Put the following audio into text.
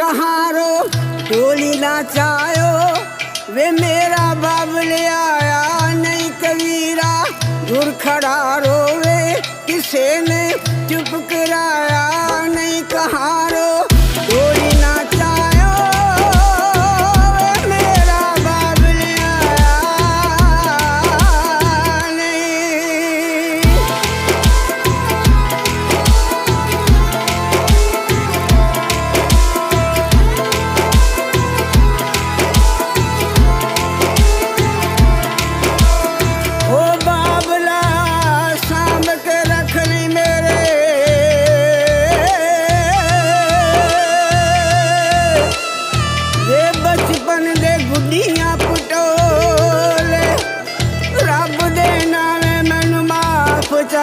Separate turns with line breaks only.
ਕਹਾਰੋ ਢੋਲੀ ਨਾਚਾਇਓ ਵੇ ਮੇਰਾ ਬਾਬਲ ਆਇਆ ਨਹੀਂ ਕਵੀਰਾ ਦੁਰ ਖੜਾ ਰੋਵੇ ਕਿਸੇ ਨੇ ਚੁੱਪ ਕਰਾਇਆ ਦੀਆਂ ਪਟੋਲੇ। ਰੱਬ ਦੇ ਨਾਲ ਮੈਨੂੰ ਮਾਫ ਚਾ